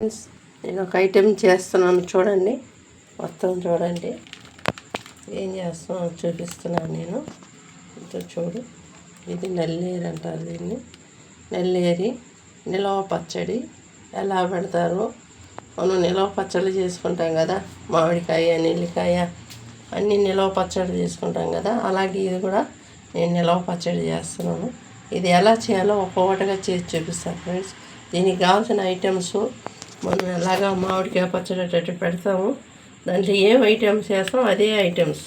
Friends నేను ఒక item చేస్తున్నాను చూడండి. మొత్తం చూడండి. ఏం చేస్తున్నాను చూపిస్తున్నాను నేను. ఇంత చూడు. ఇది నల్లేరు అంటారు దీన్ని. నల్లేరి నిలవ పచ్చడి ఎలా పెడతారో. మనం నిలవ పచ్చడి చేసుకుంటాం కదా. మామిడికాయ నెల్లికాయ అన్నీ నిలవ పచ్చడి చేసుకుంటాం కదా. అలాగే ఇది కూడా నేను నిలవ పచ్చడి చేస్తున్నాను. ఇది ఎలా చేయాలో ఒక్కొక్కటిగా చేసి చూపిస్తాను ఫ్రెండ్స్ దీనికి కావాల్సిన ఐటమ్స్ మనం ఎలాగా మామిడికాయ పచ్చడి అట్టు పెడతాము దాంట్లో ఏం ఐటమ్స్ చేస్తాం అదే ఐటమ్స్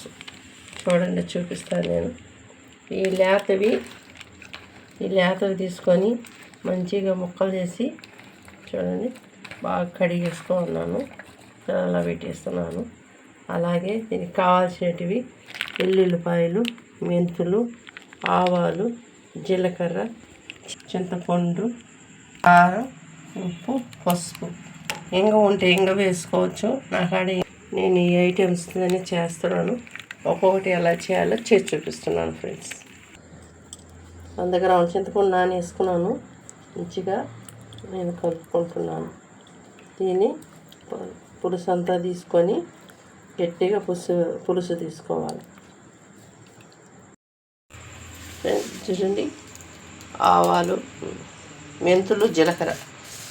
చూడండి చూపిస్తాను నేను. ఈ లేతవి ఈ లేతవి తీసుకొని మంచిగా ముక్కలు చేసి చూడండి బాగా కడిగేసుకున్నాను అలా పెట్టేస్తున్నాను. అలాగే దీనికి కావాల్సినటివి వెల్లుల్లిపాయలు మెంతులు ఆవాలు జీలకర్ర చింతపండు కారం ఉప్పు పసుపు. ఇంగ ఉంటే ఇంగ వేసుకోవచ్చు. నా కాడ నేను ఈ ఐటమ్స్ అన్నీ చేస్తున్నాను. ఒక్కొక్కటి ఎలా చేయాలో చేసి చూపిస్తున్నాను ఫ్రెండ్స్. వంద గ్రాముల చింతపండు నానేసుకున్నాను. మంచిగా నేను కలుపుకుంటున్నాను. దీన్ని పులుసు అంతా తీసుకొని గట్టిగా పులుసు పులుసు తీసుకోవాలి. ఫ్రెండ్స్ చూడండి. ఆవాలు మెంతులు జీలకర్ర.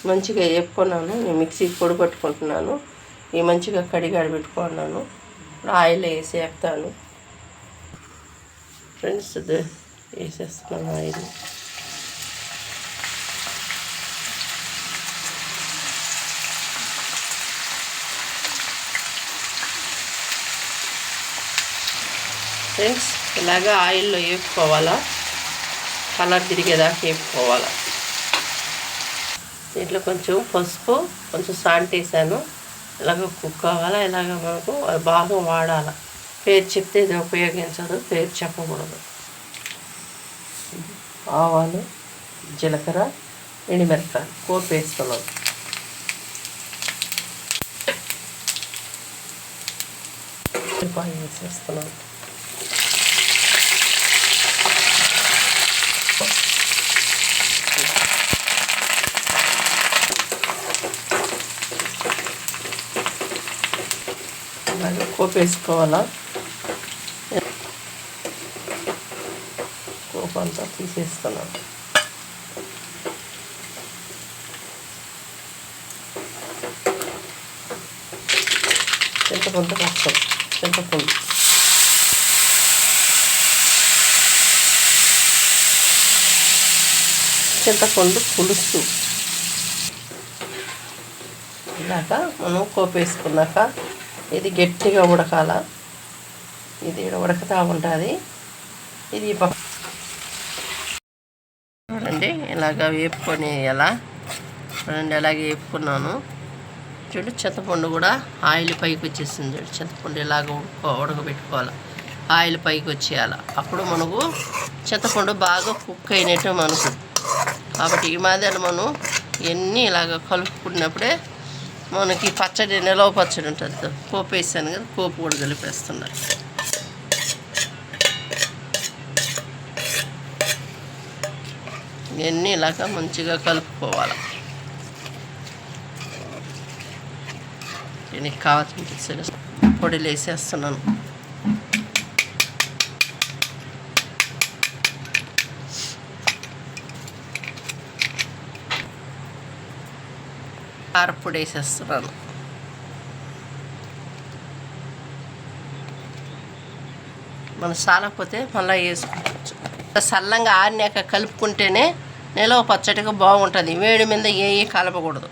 మంచిగా వేపుకున్నాను. నేను మిక్సీకి పొడి పట్టుకుంటున్నాను. ఇవి మంచిగా కడిగాడి పెట్టుకున్నాను. ఆయిల్ వేసి వేపుతాను. ఫ్రెండ్స్ వేసేస్తున్నాను ఆయిల్. ఫ్రెండ్స్ ఇలాగా ఆయిల్లో వేపుకోవాలా? కలర్ తిరిగేదాకా వేపుకోవాలా? దీంట్లో కొంచెం పసుపు కొంచెం సాల్ట్ వేసాను. ఇలాగ కుక్ అవ్వాలా ఇలాగ మనకు బాగా వాడాలి. పేరు చెప్తే ఇది ఉపయోగించదు పేరు చెప్పకూడదు. ఆవాలు జీలకర్ర ఎండుమిరపకాయలు పోపు వేసుకున్నాను ఉల్లిపాయ వేసేస్తున్నాను. అలాగే పోపు వేసుకోవాలా పోపు అంతా తీసేస్తున్నాను చింతపండు కష్టం చింతపండు. చింతపండు పులుసు. ఇలాక మనం కోపేసుకున్నాక ఇది గట్టిగా ఉడకాల. ఇది ఉడకతా ఉంటుంది. ఇది చూడండి ఇలాగ వేపుకొని ఎలా చూడండి అలాగే వేపుకున్నాను. చూడు చింతపండు కూడా ఆయిల్ పైకి వచ్చేసింది చూడు. చింతపండు ఇలాగ ఉడకబెట్టుకోవాలి. ఆయిల్ పైకి వచ్చేయాలి. అప్పుడు మనకు చింతపండు బాగా కుక్ అయినట్టు మనకు. కాబట్టి ఈ మాదిరి మనం ఇవన్నీ ఇలాగ కలుపుకున్నప్పుడే మనకి పచ్చడి నిలవ పచ్చడి ఉంటుంది పోపు వేసాను కదా పోపు కూడా కలిపేస్తున్నారు ఇవన్నీ ఇలాగ మంచిగా కలుపుకోవాలి. దీనికి కావాల్సిన పొడిలు వేసేస్తున్నాను కారపొడి వేసేస్తున్నాను మనం సాలకపోతే మళ్ళీ వేసుకోవచ్చు. సల్లంగా ఆరినాక కలుపుకుంటేనే నిలవ పచ్చడిగా బాగుంటుంది. వేడి మీద ఏ కలపకూడదు.